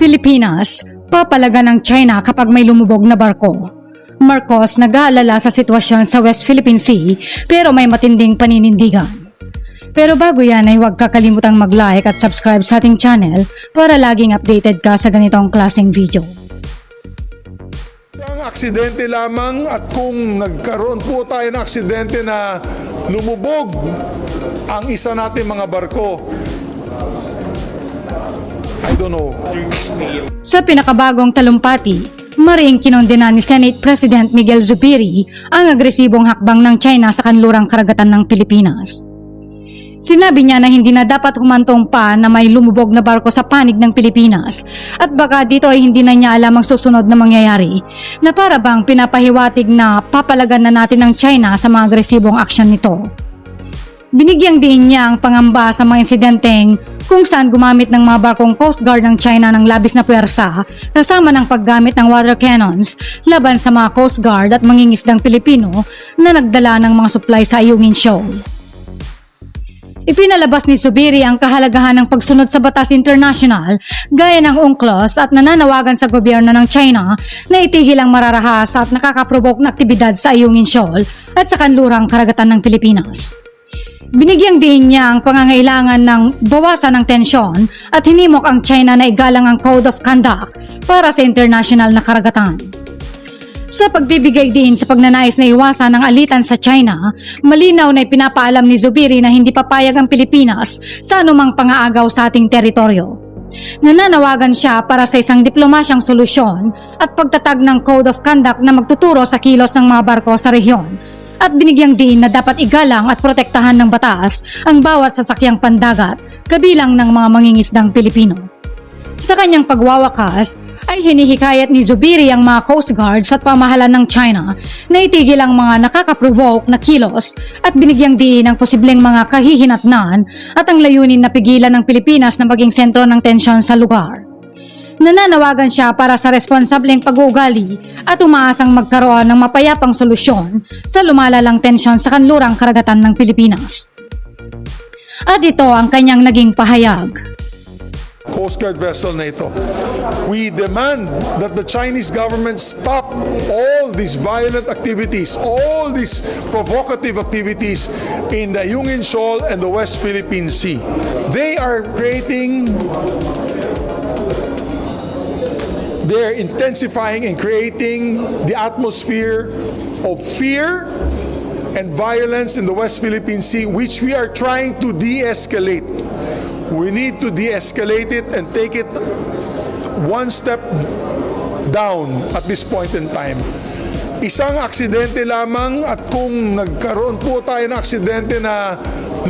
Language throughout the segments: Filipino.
Pilipinas, papalaga ng China kapag may lumubog na barko. Marcos nag-aalala sa sitwasyon sa West Philippine Sea pero may matinding paninindigan. Pero bago yan ay huwag kakalimutang mag-like at subscribe sa ating channel para laging updated ka sa ganitong klaseng video. Isang aksidente lamang at kung nagkaroon po tayo ng aksidente na lumubog ang isa natin mga barko, I don't know. Sa pinakabagong talumpati, mariing kinondena ni Senate President Miguel Zubiri ang agresibong hakbang ng China sa kanlurang karagatan ng Pilipinas. Sinabi niya na hindi na dapat humantong pa na may lumubog na barko sa panig ng Pilipinas at baka dito ay hindi na niya alam ang susunod na mangyayari na para bang pinapahiwatig na papalagan na natin ng China sa mga agresibong aksyon nito. Binigyang diin niya ang pangamba sa mga insidenteng kung saan gumamit ng mga barkong Coast Guard ng China ng labis na puwersa kasama ng paggamit ng water cannons laban sa mga Coast Guard at mangingisdang Pilipino na nagdala ng mga supply sa Ayungin Shoal. Ipinalabas ni Subiri ang kahalagahan ng pagsunod sa batas international gaya ng UNCLOS at nananawagan sa gobyerno ng China na itigil ang mararahas at nakakaprovoke na aktibidad sa Ayungin Shoal at sa kanlurang karagatan ng Pilipinas. Binigyang diin niya ang pangangailangan ng bawasan ng tensyon at hinimok ang China na igalang ang Code of Conduct para sa international na karagatan. Sa pagbibigay din sa pagnanais na iwasan ng alitan sa China, malinaw na ipinapaalam ni Zubiri na hindi papayag ang Pilipinas sa anumang pangaagaw sa ating teritoryo. Nananawagan siya para sa isang diplomasyang solusyon at pagtatag ng Code of Conduct na magtuturo sa kilos ng mga barko sa rehiyon at binigyang din na dapat igalang at protektahan ng batas ang bawat sasakyang pandagat kabilang ng mga mangingisdang Pilipino. Sa kanyang pagwawakas, ay hinihikayat ni Zubiri ang mga Coast Guards at pamahalan ng China na itigil ang mga nakakaprovoke na kilos at binigyang diin ang posibleng mga kahihinatnan at ang layunin na pigilan ng Pilipinas na maging sentro ng tensyon sa lugar. Nananawagan siya para sa responsableng pag-uugali at umaasang magkaroon ng mapayapang solusyon sa lumalalang tensyon sa kanlurang karagatan ng Pilipinas. At ito ang kanyang naging pahayag. Coast Guard vessel na ito. We demand that the Chinese government stop all these violent activities, all these provocative activities in the Yungin Shoal and the West Philippine Sea. They are creating they're intensifying and creating the atmosphere of fear and violence in the West Philippine Sea, which we are trying to de escalate. We need to de escalate it and take it one step down at this point in time. Isang aksidente lamang at kung nagkaroon po tayo ng aksidente na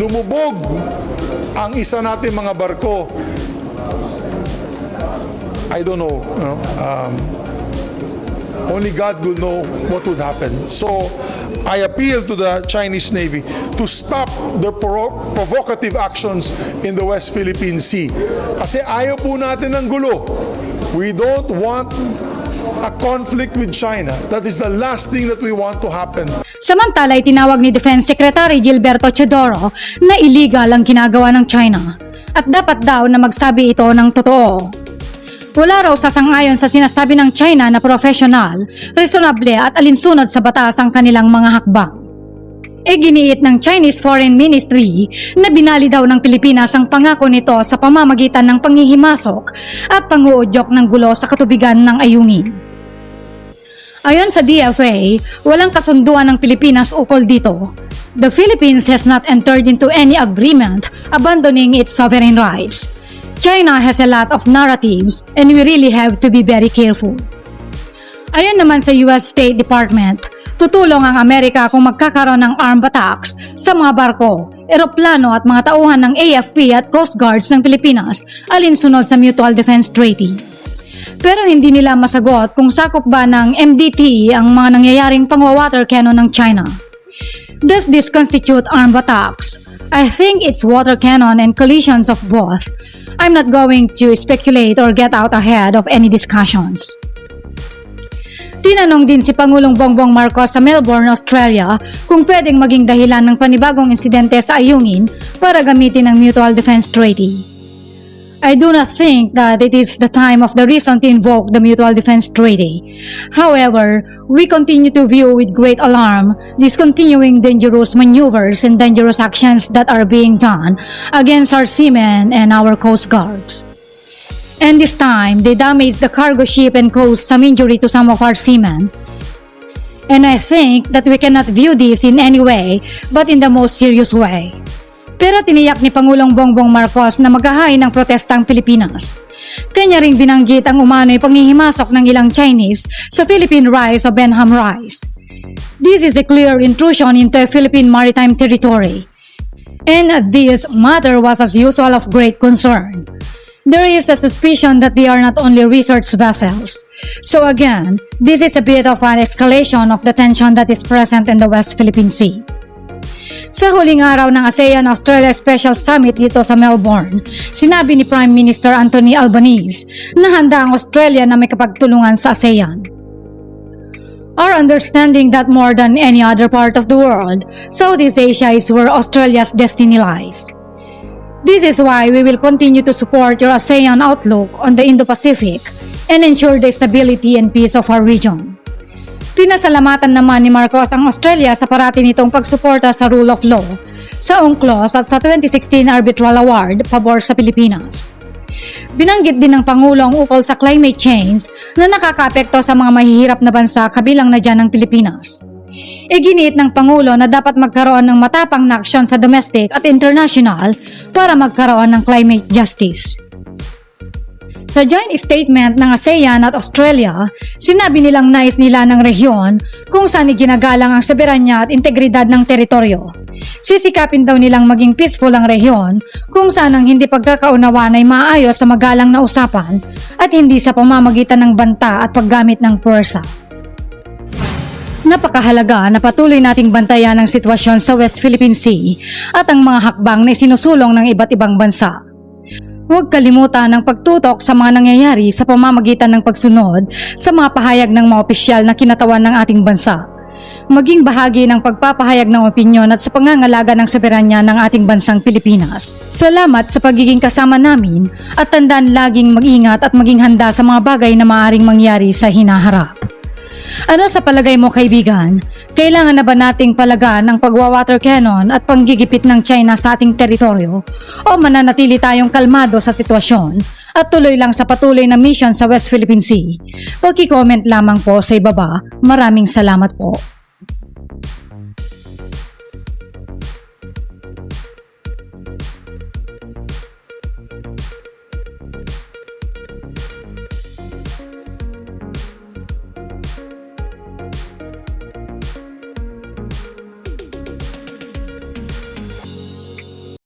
lumubog ang isa natin mga barko, I don't know. you know, um, only God will know what would happen. So, I appeal to the Chinese Navy to stop their pro- provocative actions in the West Philippine Sea. Kasi ayaw po natin ng gulo. We don't want a conflict with China. That is the last thing that we want to happen. Samantala, itinawag ni Defense Secretary Gilberto Chodoro na illegal ang ginagawa ng China at dapat daw na magsabi ito ng totoo. Wala raw sasang-ayon sa sinasabi ng China na professional, reasonable at alinsunod sa batas ang kanilang mga hakbang. E giniit ng Chinese Foreign Ministry na binali daw ng Pilipinas ang pangako nito sa pamamagitan ng panghihimasok at panguudyok ng gulo sa katubigan ng ayungin. Ayon sa DFA, walang kasunduan ng Pilipinas ukol dito. The Philippines has not entered into any agreement abandoning its sovereign rights. China has a lot of narratives and we really have to be very careful. Ayon naman sa US State Department, tutulong ang Amerika kung magkakaroon ng armed attacks sa mga barko, eroplano at mga tauhan ng AFP at Coast Guards ng Pilipinas alinsunod sa Mutual Defense Treaty. Pero hindi nila masagot kung sakop ba ng MDT ang mga nangyayaring pangwa-water cannon ng China. Does this constitute armed attacks? I think it's water cannon and collisions of both. I'm not going to speculate or get out ahead of any discussions. Tinanong din si Pangulong Bongbong Marcos sa Melbourne, Australia kung pwedeng maging dahilan ng panibagong insidente sa Ayungin para gamitin ang Mutual Defense Treaty. I do not think that it is the time of the reason to invoke the Mutual Defense Treaty. However, we continue to view with great alarm these continuing dangerous maneuvers and dangerous actions that are being done against our seamen and our coast guards. And this time, they damaged the cargo ship and caused some injury to some of our seamen. And I think that we cannot view this in any way but in the most serious way. Pero tiniyak ni Pangulong Bongbong Marcos na maghahain ng protesta ang Pilipinas. Kanya ring binanggit ang umano'y panghihimasok ng ilang Chinese sa Philippine rice o Benham rice. This is a clear intrusion into Philippine maritime territory. And this matter was as usual of great concern. There is a suspicion that they are not only research vessels. So again, this is a bit of an escalation of the tension that is present in the West Philippine Sea. Sa huling araw ng ASEAN-Australia Special Summit dito sa Melbourne, sinabi ni Prime Minister Anthony Albanese na handa ang Australia na may kapagtulungan sa ASEAN. Our understanding that more than any other part of the world, Southeast Asia is where Australia's destiny lies. This is why we will continue to support your ASEAN outlook on the Indo-Pacific and ensure the stability and peace of our region. Pinasalamatan naman ni Marcos ang Australia sa parati nitong pagsuporta sa rule of law, sa UNCLOS at sa 2016 Arbitral Award pabor sa Pilipinas. Binanggit din ng Pangulo ang ukol sa climate change na nakakaapekto sa mga mahihirap na bansa kabilang na dyan ng Pilipinas. Iginiit ng Pangulo na dapat magkaroon ng matapang na aksyon sa domestic at international para magkaroon ng climate justice. Sa joint statement ng ASEAN at Australia, sinabi nilang nais nila ng rehiyon kung saan iginagalang ang soberanya at integridad ng teritoryo. Sisikapin daw nilang maging peaceful ang rehiyon kung saan ang hindi pagkakaunawan ay maayos sa magalang na usapan at hindi sa pamamagitan ng banta at paggamit ng puwersa. Napakahalaga na patuloy nating bantayan ang sitwasyon sa West Philippine Sea at ang mga hakbang na isinusulong ng iba't ibang bansa. Huwag kalimutan ang pagtutok sa mga nangyayari sa pamamagitan ng pagsunod sa mga pahayag ng mga opisyal na kinatawan ng ating bansa. Maging bahagi ng pagpapahayag ng opinyon at sa pangangalaga ng soberanya ng ating bansang Pilipinas. Salamat sa pagiging kasama namin at tandaan laging mag-ingat at maging handa sa mga bagay na maaaring mangyari sa hinaharap. Ano sa palagay mo kaibigan? Kailangan na ba nating palagaan ang pagwa-water cannon at panggigipit ng China sa ating teritoryo? O mananatili tayong kalmado sa sitwasyon at tuloy lang sa patuloy na mission sa West Philippine Sea? Pag-comment lamang po sa ibaba. Maraming salamat po.